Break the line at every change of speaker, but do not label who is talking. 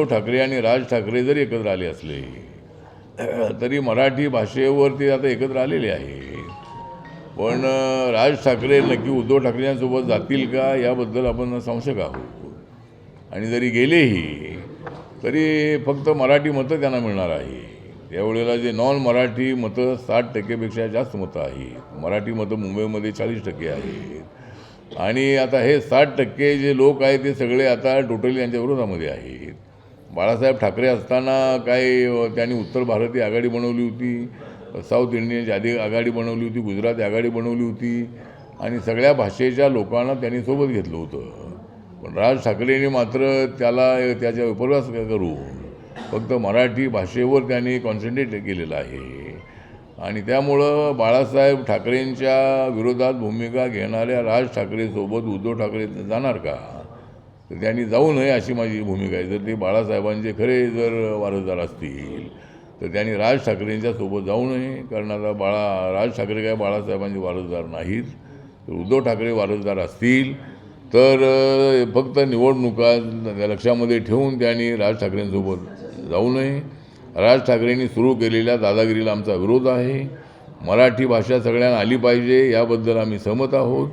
उद्धव ठाकरे आणि राज ठाकरे जरी एकत्र आले असले तरी मराठी भाषेवरती आता एकत्र आलेले आहे. पण राज ठाकरे नक्की उद्धव ठाकरेंसोबत जातील का याबद्दल आपण संशय आहोत. आणि जरी गेलेही तरी फक्त मराठी मतं त्यांना मिळणार आहे. त्यावेळेला जे नॉन मराठी मतं साठ टक्केपेक्षा जास्त मतं आहेत. मराठी मतं मुंबईमध्ये चाळीस टक्के आहेत. आणि आता हे साठ टक्के जे लोक आहेत ते सगळे आता टोटली यांच्या विरोधामध्ये आहेत. बाळासाहेब ठाकरे असताना काय त्यांनी उत्तर भारतीय आघाडी बनवली होती साऊथ इंडियनची आधी आघाडी बनवली होती गुजराती आघाडी बनवली होती आणि सगळ्या भाषेच्या लोकांना त्यांनी सोबत घेतलं होतं. पण राज ठाकरेंनी मात्र त्याला त्याच्या उपवास करून फक्त मराठी भाषेवर त्यांनी कॉन्सन्ट्रेट केलेलं आहे. आणि त्यामुळं बाळासाहेब ठाकरेंच्या विरोधात भूमिका घेणाऱ्या राज ठाकरेसोबत उद्धव ठाकरे जाणार का? तर त्यांनी जाऊ नये अशी माझी भूमिका आहे. जर ते बाळासाहेबांचे खरे जर वारसदार असतील तर त्यांनी राज ठाकरेंच्या सोबत जाऊ नये. कारण आता बाळा राज ठाकरे काय बाळासाहेबांचे वारसदार नाहीत तर उद्धव ठाकरे वारसदार असतील तर फक्त निवडणुका लक्षामध्ये ठेवून त्यांनी राज ठाकरेंसोबत जाऊ नये. राज ठाकरेंनी सुरू केलेल्या दादागिरीला आमचा विरोध आहे. मराठी भाषा सगळ्यांना आली पाहिजे याबद्दल आम्ही सहमत आहोत.